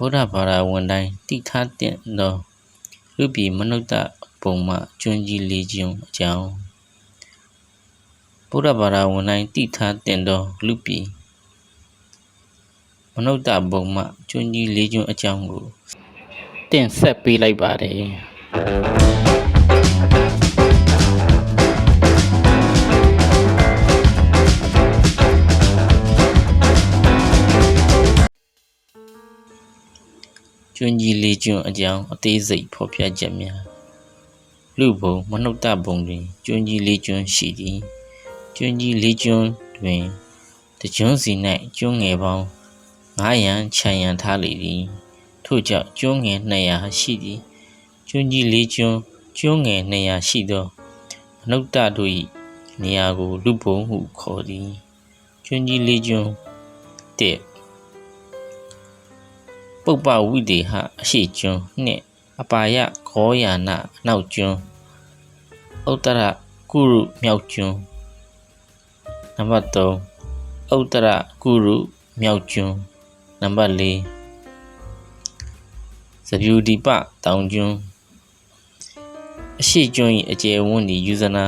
ဗုဒ္ဓဘာသာဝင်တိုင်းတိထားတဲ့သောလူပြည်မနုဿပုံမှကျွန်းကြီးလေးကျွန်းအကြောင်းဗုဒ္ဓဘာသာဝင်တိုင်းတိထားတဲ့သောလူပြည်မနုဿပုံမှကျွန်းကြီးလေးကျွန်းအကြောင်းကိုတင်ဆက်ပေးလိုက်ပါတယ် ကျွန်းကြီးလေးကျွန်းအကြောင်းအသေးစိတ်ဖော်ပြချက်များလူဘုံမနှုတ်တဘုံတွင်ကျွန်းကြီးလေးကျွန်းရှိသည်ကျွန်းကြီးလေးကျွန်းတွင်တကျွန်းစီ၌ကျွန်းငယ်ပေါင်း900ခြံရံထားလေသည်ထို့ကြောင့်ကျွန်းငယ်200ရှိသည်ကျွန်းကြီးလေးကျွန်းကျွန်းငယ်200ရှိသောမနှုတ်တတို့၏နေရာကိုလူဘုံဟုခေါ်သည်ကျွန်းကြီးလေးကျွန်းတဲ့ ပုပ္ပဝိတေဟအရှိကျွန်းနှင့်အပါယခောယာနအနောက်ကျွန်းဥတ္တရကုရုမြောက်ကျွန်းနံပါတ်3ဥတ္တရကုရုမြောက်ကျွန်းနံပါတ်4သဗျူဒီပတောင်ကျွန်းအရှိကျွန်း၏အကျယ်ဝန်းသည်ယူဇနာ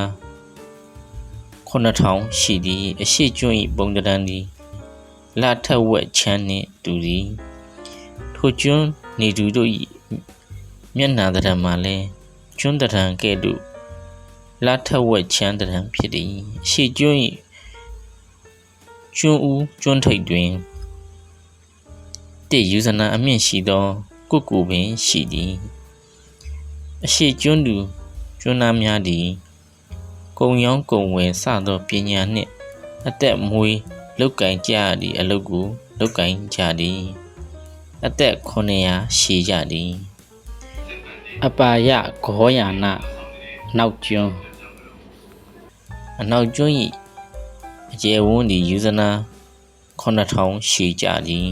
9000ရှိသည်အရှိကျွန်း၏ပုံတံသည်လထက်ဝက်ချမ်းနှင့်တူသည် ထိုကျွန်းနေသူတို့၏မျက်နှာတရံမှာလဲကျွန်းတရံကဲ့သို့လာထက်ဝက်ချမ်းတရံဖြစ်သည်ရှေကျွန်း၏ကျွန်းဦးကျွန်းထိပ်တွင်တည်ယူဇနာအမြင့်ရှိသောကုတ်ကူပင်ရှိသည်အရှိကျွန်းသူကျွန်းသားများသည်ကုံရောင်းကုံဝယ်စသောပညာနှင့်အသက်မွေးလောက်ကင်ကြရသည့်အလုပ်ကိုလောက်ကင်ကြသည် အသက်900ရှိကြသည်အပါယဂောယာနနောက်ကျွန်းအနောက်ကျွန်း၏အကျယ်ဝန်းသည်ယူဇနာ9000ရှိကြသည်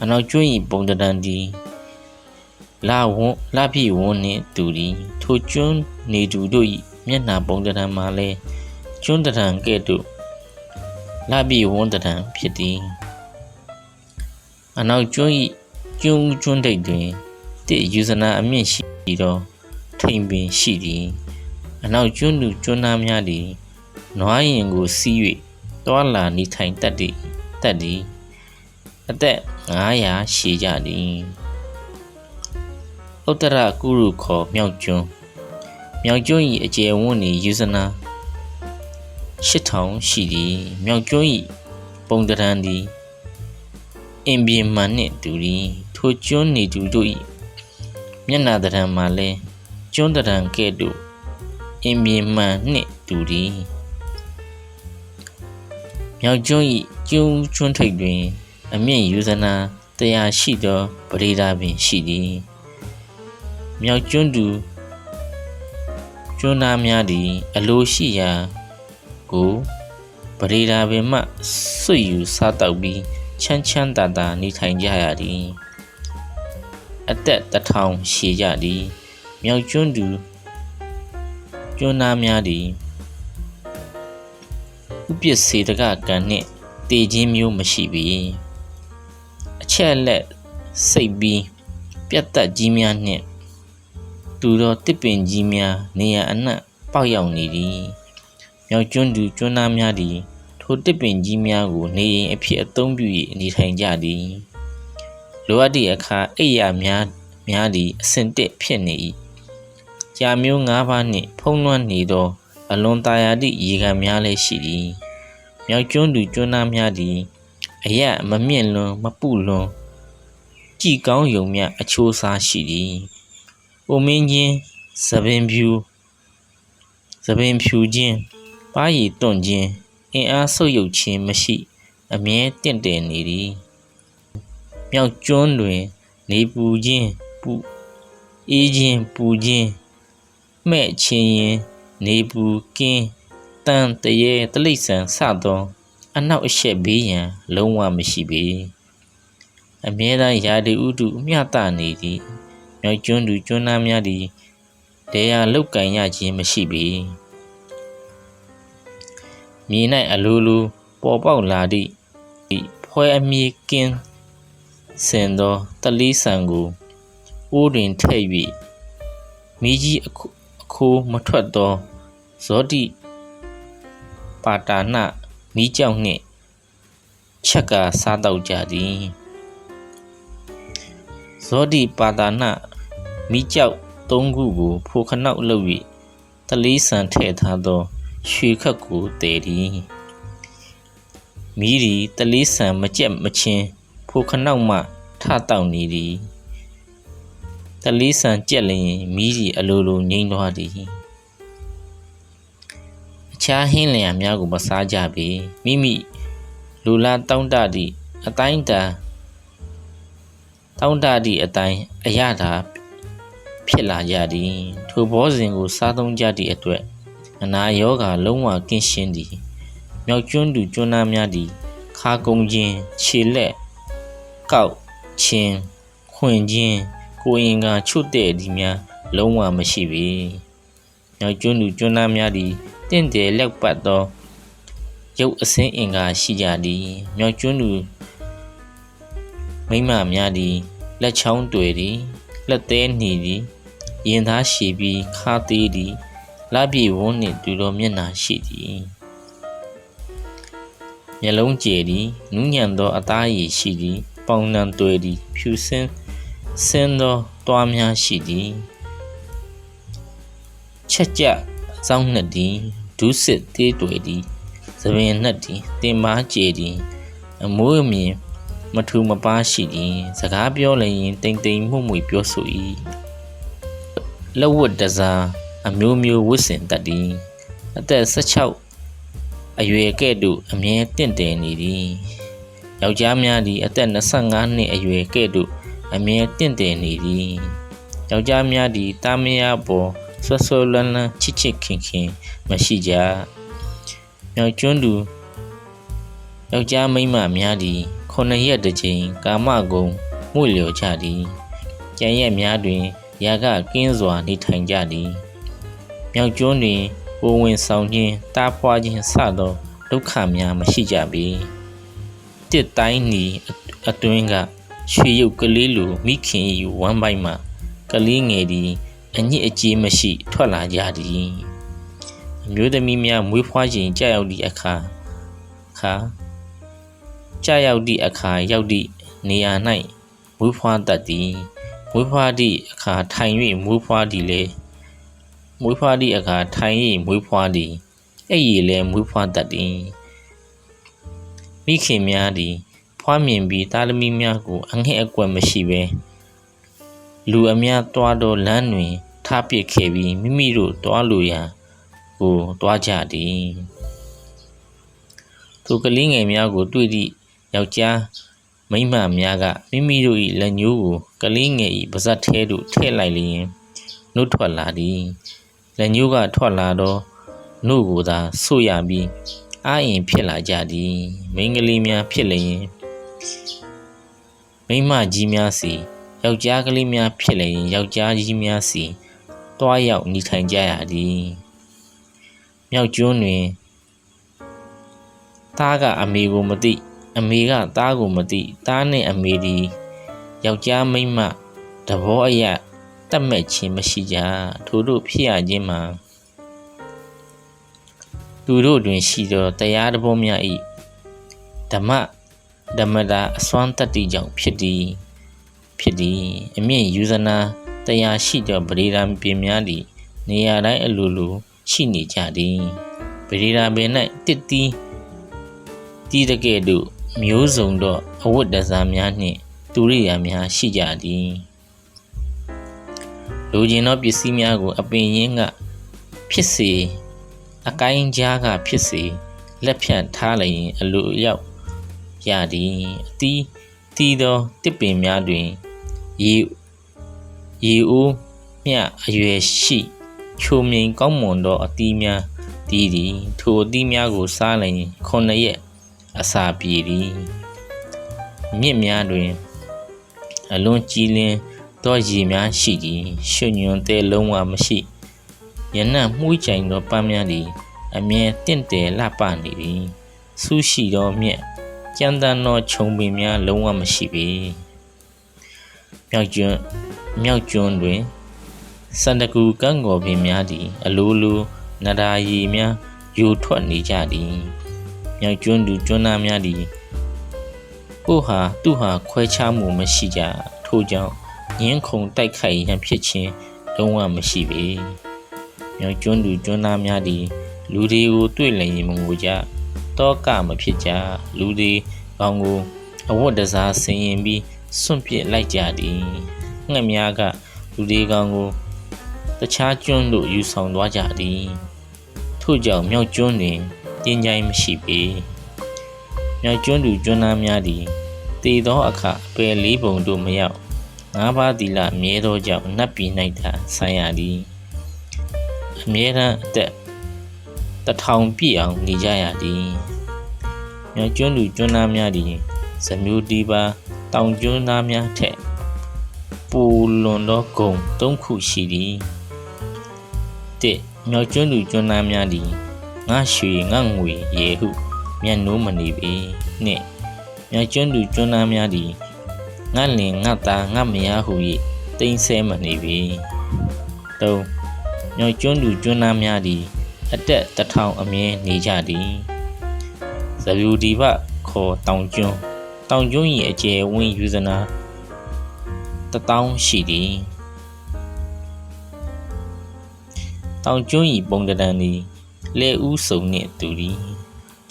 အနောက်ကျွန်း၏ပုံတံသည်လာဝန်းလာပြည့်ဝန်းနှင့်တူသည်ထိုကျွန်းနေသူတို့၏မျက်နှာပုံတံမှာလည်းကျွန်းတံကဲ့သို့လာပြည့်ဝန်းတံဖြစ်သည် အနောက်ကျွန်း၏ကျွန်းဦးကျွန်းတိတ်တွင်တည်ယူဇနာအမြင့်ရှိသောထိန်ပင်ရှိသည်အနောက်ကျွန်းသူကျွန်းသားများသည်နွားရင်ကိုစီး၍တွာလာနေထိုင်တတ်သည်တတ်သည်အသက်900ရှိကြသည်ဥတ္တရကုရုခေါ်မြောက်ကျွန်းမြောက်ကျွန်း၏အကျယ်ဝန်းသည်ယူဇနာ8000ရှိသည်မြောက်ကျွန်း၏ပုံတရံသည် အင်ပြေမှန်နှင့်တူသည်ထိုကျွန်းနေသူတို့၏မျက်နာတရံမှာလဲကျွန်းတရံကဲ့သို့အင်ပြေမှန်နှင့်တူသည်မြောက်ကျွန်း၏ကျွန်းကျွန်းထိပ်တွင် အမြင့်ယူဇနာတရားရှိသောပရိဒါပင်ရှိသည်မြောက်ကျွန်းသူကျွန်းသားများသည် အလိုရှိရာကိုပရိဒါပင်မှဆွတ်ယူစားတောက်ပြီး ချမ်းချမ်းသာသာနေထိုင်ကြရသည်အသက်တစ်ထောင်ရှည်ကြသည်မြောက်ကျွန်းသူကျွန်းသားများသည်ဥပစ္စေတကကံနှင့်တည်ခြင်းမျိုးမရှိပေအချက်လက်စိတ်ပြီးပြတ်တက်ကြီးများနှင့်တူသောတစ်ပင်ကြီးများနေရအနှံ့ပေါက်ရောက်နေသည်မြောက်ကျွန်းသူကျွန်းသားများသည် ထိုတစ်ပင်ကြီးများကိုနေအိမ်အဖြစ်အသုံးပြု၍နေထိုင်ကြသည်လိုအပ်သည့်အခါအိယာများများသည့်အဆင့်တစ်ဖြစ်နေ၏ကြာမျိုး၅ပါးနှင့်ဖုံးလွှမ်းနေသောအလွန်တာယာသည့်ရေကန်များလည်းရှိသည်မြောက်ကျွန်းသူကျွန်းသားများသည်အရမမြင့်လွန်မပုလွန်ကြည်ကောင်းယုံမြအချိုးစားရှိသည်ပုံမင်းချင်းသပင်ဖြူသပင်ဖြူချင်းပါရီတွန့်ချင်း အင်အားဆုပ်ယုပ်ခြင်းမရှိအမြဲတင့်တယ်နေသည်မြောက်ကျွန်းတွင် နေပူခြင်းပူအေးခြင်းပူခြင်းမဲ့ခြင်းရင်နေပူကင်းတန်တရေတလိษံစသောအနောက်အရှက်ဘေးရန် လုံးဝမရှိပေအမြဲတမ်းရာဒီဥတုအမျှတနေသည်မြောက်ကျွန်းသူကျွန်းသားများသည်တရားလုတ်ကန်ရခြင်းမရှိပေ မြေ၌အလိုလိုပေါ်ပေါက်လာသည့်ဖွဲအမည်ကင်းဆင်သောတလီဆန်ကိုအိုးတွင်ထည့်၍မိကြီးအခိုးအခိုးမထွက်သောဇောတိပါတာနမိကြောက်နှင့်ချက်ကစားတော့ကြသည်ဇောတိပါတာနမိကြောက်သုံးခုကိုဖိုခနောက်လုပ်၍တလီဆန်ထည့်ထားသော ရွှေခက်ကိုတည်သည်မိဒီတလီဆန်မကြက်မချင်းဖိုခနောက်မှထတောက်နေသည်တလီဆန်ကြက်လျင်မိဒီအလိုလိုငိမ့်သွားသည်အခြားဟင်းလျာများကိုမစားကြပေမိမိလူလာတောင်းတသည့်အတိုင်းတာတောင်းတသည့်အတိုင်းအရသာဖြစ်လာကြသည်ထိုဘောဇင်ကိုစားသုံးကြသည့်အတွက် အနာယောဂါလုံးဝကင်းရှင်းသည်မြောက်ကျွန်းသူကျွန်းသားများသည်ခါကုံခြင်းခြေလက်ကောက်ချင်းခွင်ချင်းကိုရင်ကချွတ်တဲ့ဒီများလုံးဝမရှိပေမြောက်ကျွန်းသူကျွန်းသားများသည်တင့်တယ်လက်ပတ်သောရုပ်အစင်းအင်္ဂါရှိကြသည်မြောက်ကျွန်းသူမိမများသည်လက်ချောင်းတွေ့သည်လက်သေးနှီသည်ရင်သားရှိပြီးခါသေးသည် လပြေဝန်းနှင့်တူတော်မျက်နှာရှိသည်မျက်လုံးကျယ်သည်နူးညံ့သောအသားရည်ရှိသည်ပေါင်နံတွေ့သည်ဖြူစင်းစင်းသောတွားများရှိသည်ချက်ကြစောင်းနှစ်သည်ဒုစစ်သေးတွေ့သည်သပင်နှစ်သည်တင်မားကျယ်သည်အမိုးအမြင်မထူမပါရှိသည်စကားပြောလျင်တိမ်တိမ်မှု့မှု့ပြောဆို၏လက်ဝတ်တစား အမျိုးမျိုးဝတ်ဆင်တတ်သည်အသက်16အရွယ်ကဲ့သို့အမြဲတင့်တယ်နေသည်ယောက်ျားများသည်အသက်25နှစ်အရွယ်ကဲ့သို့အမြဲတင့်တယ်နေသည်ယောက်ျားများသည်တာမယာပေါ်ဆွဆွလန်းလန်းချစ်ချစ်ခင်ခင်မရှိကြမြောက်ကျွန်းသူယောက်ျားမိန်းမများသည်ခုနှစ်ရက်တစ်ကြိမ်ကာမဂုဏ်မှုလျော်ကြသည်ကြံရက်များတွင်ရာဂကင်းစွာနေထိုင်ကြသည် မြောက်ကျွန်းတွင်ကိုဝင်ဆောင်ခြင်းတားဖွာခြင်းစသောဒုက္ခများမရှိကြပေတစ်တိုင်းနီအတွင်းကရွှေရုပ်ကလေးလိုမိခင်၏ဝမ်းပိုက်မှကလေးငယ်သည်အညစ်အကြေးမရှိ ထွက်လာကြသည်အမျိုးသမီးများမွေးဖွားခြင်းကြောက်ရောက်သည့်အခါခါကြာရောက်သည့်အခါရောက်သည့်နေရာ၌မွေးဖွားတတ်သည်မွေးဖွားသည့်အခါထိုင်၍မွေးဖွားသည်လေ မွေးဖွားသည့်အခါထိုင်၍မွေးဖွားသည်အဲ့ရည်လည်းမွေးဖွားတတ်သည်မိခင်များသည် ဖွားမြင်ပြီးသားသမီးများကိုအငှဲ့အကွက်မရှိဘဲလူအများတွားသောလမ်းတွင် ထားပစ်ခဲ့ပြီးမိမိတို့တွားလိုရာကိုတွားကြသည်ထိုကလေးငယ်များကိုတွေ့သည့်ယောက်ျားမိန်းမများကမိမိတို့၏လက်ညှိုးကိုကလေးငယ်၏ပါးစပ်ထဲသို့ထည့်လိုက်လျင်နှုတ်ထွက်လာသည် လက်ညှိုးကထွက်လာသောနှုတ်ကိုသာဆို့ရပြီးအာရင်ဖြစ်လာကြသည်မိန်းကလေးများဖြစ်လျင်မိန်းမကြီးများစီယောက်ျားကလေးများဖြစ်လျင်ယောက်ျားကြီးများစီတွားရောက်နေထိုင်ကြရသည်မြောက်ကျွန်းတွင်သားကအမေကိုမသိအမေကသားကိုမသိသားနဲ့အမေဒီယောက်ျားမိန်းမတဘောအရ တတ်မဲ့ခြင်းမရှိကြထို့တို့ဖြစ်ရခြင်းမှာသူတို့တွင်ရှိသောတရားတဘောများ၏ဓမ္မဓမ္မတာအစွမ်းတတ္တိကြောင့်ဖြစ်သည်ဖြစ်သည်အမြင့်ယူဇနာတရားရှိသောဗရေရာပင်များသည်နေရာတိုင်းအလိုလိုရှိနေကြသည်ဗရေရာပင်၌တစ်တီးတီးတကဲ့သို့မျိုးစုံသောအဝတ်တစားများနှင့်တူရိယာများရှိကြသည် လူကျင်သောပစ္စည်းများကို အပင်ရင်းကဖြစ်စေအကိုင်းကြားကဖြစ်စေလက်ဖြန့်ထားလျင်အလိုအရောက်ရသည်အသီးတီးသောတစ်ပင်များတွင်ရေရေအိုးမြအရွယ်ရှိချိုမြိန်ကောင်းမွန်သောအသီးများတည်သည်ထိုအသီးများကိုစားလျင်ခုနှစ်ရက်အစာပြေသည်မြစ်များတွင် အလွန်ကြည်လင် သောရေများရှိသည်ရွှွညွန်တဲ့လုံးဝမရှိယနံ့မှုကြိုင်သောပန်းများသည်အမြဲတင့်တယ်လှပနေသည်ဆူရှိသောမြက်ကြမ်းတမ်းသောခြုံပင်များလုံးဝမရှိပေမြောက်ကျွန်းမြောက်ကျွန်းတွင်စန္ဒကူကန်းကော်ပင်များသည် အလိုလိုနရာရီများယိုထွက်နေကြသည်မြောက်ကျွန်းသူကျွန်းသားများသည်ကိုဟာသူ့ဟာခွဲခြားမှုမရှိကြထို့ကြောင့် ငင်းခုန်တိုက်ခိုက်ရန်ဖြစ်ခြင်းလုံးဝမရှိပေမြောက်ကျွန်းသူကျွန်းသားများသည်လူတွေကိုတွေ့လျင်မငိုကြတောကမဖြစ်ကြလူတွေကောင်းကိုအဝတ်တစားဆင်ရင်ပြီးစွန့်ပစ်လိုက်ကြသည်ငှက်များကလူတွေကောင်းကိုတခြားကျွန်းတို့ယူဆောင်သွားကြသည်ထို့ကြောင့်မြောက်ကျွန်းတွင်တင်းကြိုင်းမရှိပေမြောက်ကျွန်းသူကျွန်းသားများသည်တည်သောအခါအပယ်လေးပုံတို့မရောက် ငါးပါးသီလအမြဲသောကြောင့်နတ်ပြည်၌သာဆိုင်ရသည်အမြဲတမ်းအသက်တထောင်ပြည့်အောင်နေကြရသည်မြောက်ကျွန်းသူကျွန်းသားများသည်ဇမျိုးတီးပါတောင်ကျွန်းသားများထက်ပူလွန်သောဂုံသုံးခုရှိသည်တစ်မြောက်ကျွန်းသူကျွန်းသားများသည်ငါရွှေငါငွေရေဟုမျက်နှိုးမနေပေနှစ်မြောက်ကျွန်းသူကျွန်းသားများသည် ငါလင်ငါသားငါမယားဟု၍တိမ်ဆဲမနေပေသုံးမြောက်ကျွန်းသူကျွန်းသားများသည်အတက်တထောင်အမြဲနေကြသည်ဇဗူဒီဘခေါ်တောင်ကျွန်းတောင်ကျွန်း၏အကျယ်ဝန်းယူဇနာတထောင်ရှိသည်တောင်ကျွန်း၏ပုံတံသည်လဲဥစုံနှင့်တူသည်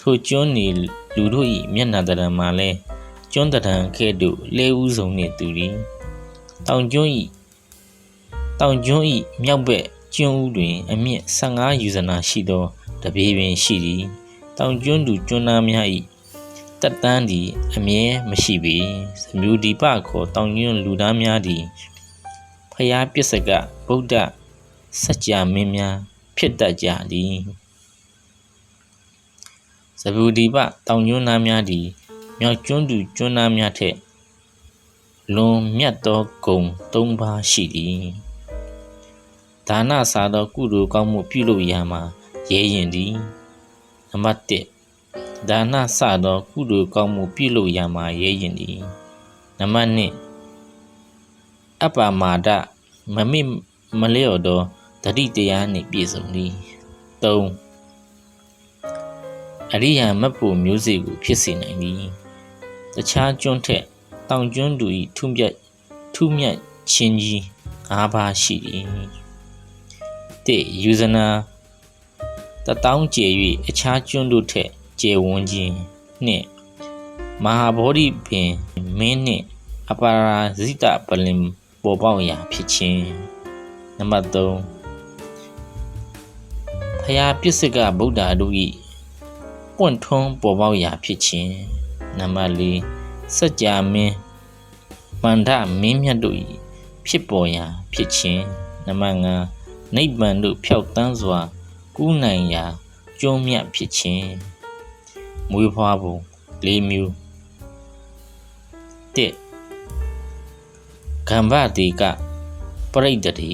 ထိုကျွန်းနေလူတို့၏မျက်နှာတံမှာလဲ ကျွန်းတံကဲ့သို့လဲဥစုံနှင့်တူသည်တောင်ကျွန်း၏တောင်ကျွန်း၏မြောက်ဘက်ကျွန်းဦးတွင် အမြင့်15ယူဇနာရှိသောတပေပင်ရှိသည်တောင်ကျွန်းသူကျွန်းသားများ၏တက်တန်းသည်အမြဲမရှိပေသမျိုးဒီပခေါ်တောင်ကျွန်းလူသားများသည်ဖျားပစ္စကဗုဒ္ဓစัจ जा မင်းများဖြစ်တတ်ကြသည်ဇဗူဒီပတောင်ကျွန်းသားများသည် မြောက်ကျွန်းသူကျွန်းသားများထက်လွန်မြတ်သောဂုံ၃ပါးရှိသည်ဒါနစာသောကုသိုလ်ကောင်းမှုပြုလုပ်ရာမှာရဲရင်သည်နံပါတ်1ဒါနစသောကုသိုလ်ကောင်းမှုပြုလုပ်ရာမှာရဲရင်သည်နံပါတ်2အပ္ပမာဒမမိမလျော့သောတတိတရားနှင့်ပြည့်စုံသည်3အရိယာမတ်ဖို့မျိုးစေ့ကိုဖြစ်စေနိုင်သည် တခြားကျွန်းထက်တောင်ကျွန်းသူ၏ထုမြတ်ထုမြတ်ချင်းကြီး၅ပါးရှိသည်တိယူဇနာတတောင်းကျေ၍အခြားကျွန်းတို့ထက်ကျေဝန်းခြင်းနှင့်မဟာဗောဓိပင်မင်းနှင့်အပါရာဇိတပလင်ပေါ်ပေါက်ရာဖြစ်ခြင်းနံပါတ်3ဖျားပစ္စကဗုဒ္ဓတို့၏ပွင့်ထွန်းပေါ်ပေါက်ရာဖြစ်ခြင်း နံပါတ်4စัจ जा မင်းမန္တမင်းမြတ်တို့၏ဖြစ်ပေါ်ရာဖြစ်ခြင်းနံပါတ်5နိဗ္ဗာန်တို့ဖြောက်တန်းစွာကူးနိုင်ရာကျုံးမြတ်ဖြစ်ခြင်းမွေးဖွားပုံ၄မျိုး၁ကမ္ဘတိကပရိဒတိ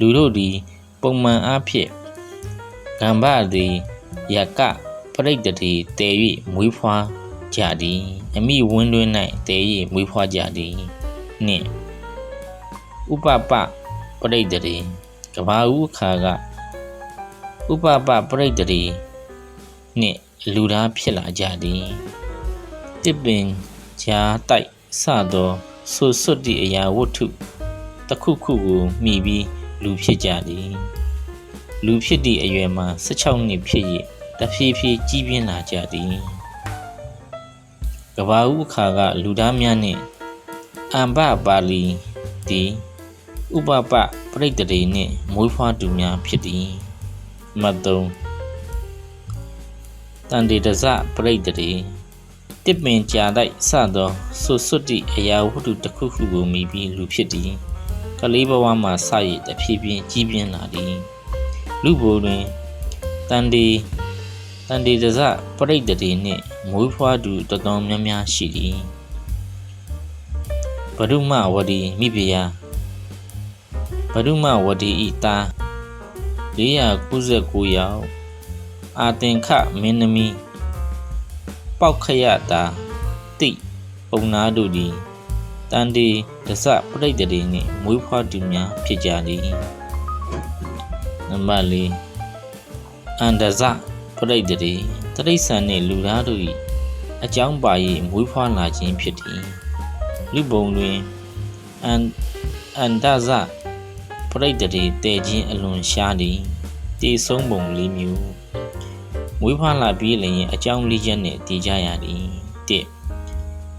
လူတို့သည်ပုံမှန်အားဖြင့်ကမ္ဘတိယကပရိဒတိတည်၍မွေးဖွား ကြသည်အမိဝင်းတွင်၌တည်၍မွေးဖွားကြသည်နှင့်ဥပပပရိဒတိကဘာဥခါကဥပပပရိတ္တိနှင့်လူသားဖြစ်လာကြသည်တစ်ပင်ဂျာတိုက်စသောဆူဆွတ်သည့်အရာဝတ္ထုတစ်ခုခုကိုမိပြီးလူဖြစ်ကြသည်လူဖြစ်သည့်အရွယ်မှာ16နှစ်ဖြစ်၍တဖြည်းဖြည်းကြီးပြင်းလာကြသည် ကဘာဦးအခါကလူသားများနှင့်အမ္ဘပါလီသည်ဥပပပရိတ္တိနှင့်မွေးဖွားသူများဖြစ်သည်မတ်3တန်တေတဇပရိတ္တိတစ်ပင်ကြာတိုက်စသောဆွဆွတိအရာဝတ္ထုတစ်ခုခုကိုမိပြီးလူဖြစ်သည်ကလေးဘဝမှာစရည်တဖြည်းဖြည်းကြီးပြင်းလာသည်လူဘိုတွင်တန်တေ တန်တေတဇပရိတ္တိနှင့်မွေးဖွားသူတတော်များများရှိသည်ဘဒုမဝဒီမိဖုရားဘဒုမဝဒီဤသား499ယောက်အာတင်ခမင်းသမီးပေါက်ခရတာတိပုံနာတို့သည်တန်ဒီဒစပရိတ်တရေနှင့်မွေးဖွားသူများဖြစ်ကြသည်နံပါတ်၄အန္တဇ ပရိတ်တရေတိရစ္ဆာန်နှင့်လူသားတို့၏အကြောင်းပါ၍မွေးဖွားလာခြင်းဖြစ်သည်လူပုံတွင်အန်အန္တဇပရိတ်တရေတည်ခြင်းအလွန်ရှားသည်တည်ဆုံးပုံ၄မျိုးမွေးဖွားလာပြီးလျင်အကြောင်းလေးချက်နှင့်တည်ကြရသည်၁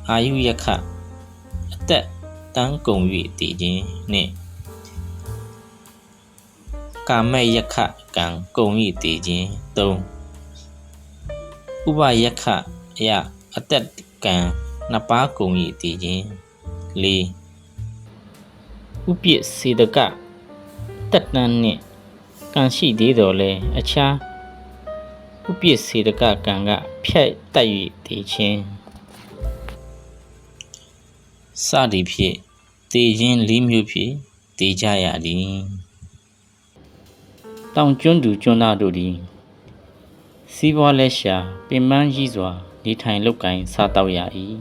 အာယုယခအသက်တန်းကုန်၍တည်ခြင်းနှင့်ကာမယခကံကုန်၍တည်ခြင်း၃ ဥပယခအယအတက်ကံနှစ်ပါးကုန်၏တည်ခြင်း၄ဥပိစေတကတက်တန်းနှင့်ကံရှိသေးတော်လဲအခြားဥပိစေတကကံကဖြတ်တက်၍တည်ခြင်းစသည်ဖြင့်တည်ခြင်း၄မျိုးဖြင့်တည်ကြရသည်တောင်ကျွန်းသူကျွန်းသားတို့သည် စီးပွားလက်ရှာ ပင်ပန်းကြီးစွာနေထိုင်လုပ်ကိုင်စားတောက်ရ၏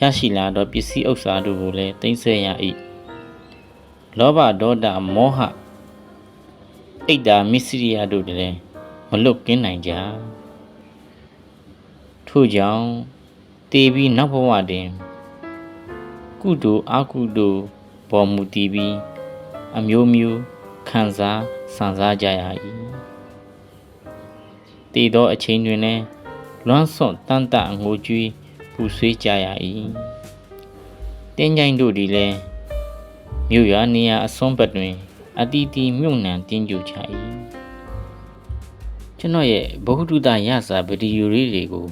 ရရှိလာသောပစ္စည်းဥစ္စာတို့ကိုလည်းသိမ်းဆည်းရ၏လောဘဒေါသမောဟအိတ်တာမစ္စရိယတို့လည်းမလွတ်ကင်းနိုင်ကြထို့ကြောင့်တည်ပြီးနောက်ဘဝတွင်ကုသိုလ်အကုသိုလ်ပေါ်မူတည်ပြီးအမျိုးမျိုးခံစားဆန်စားကြရ၏ တည်သောအချိန်တွင်လည်းလွမ်းဆွန့်တန်တအငိုကြွေးပူဆွေးကြရ၏တင်းကြိုင်တို့သည်လည်းမြို့ရွာနေရာအစွန်းဘက်တွင်အတီးတီမြုံနှံတင်းကြကြ၏ကျွန်တော်ရဲ့ဘ ഹു တုတရစာဗီဒီယိုလေးတွေကို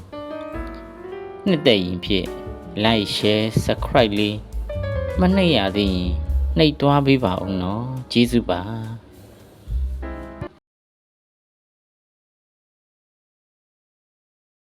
နှစ်သက်ရင်ဖြင့် like share subscribe လေးမနှိပ်ရသေးရင်နှိပ်သွားပေးပါဦးနော်ကျေးဇူးပါ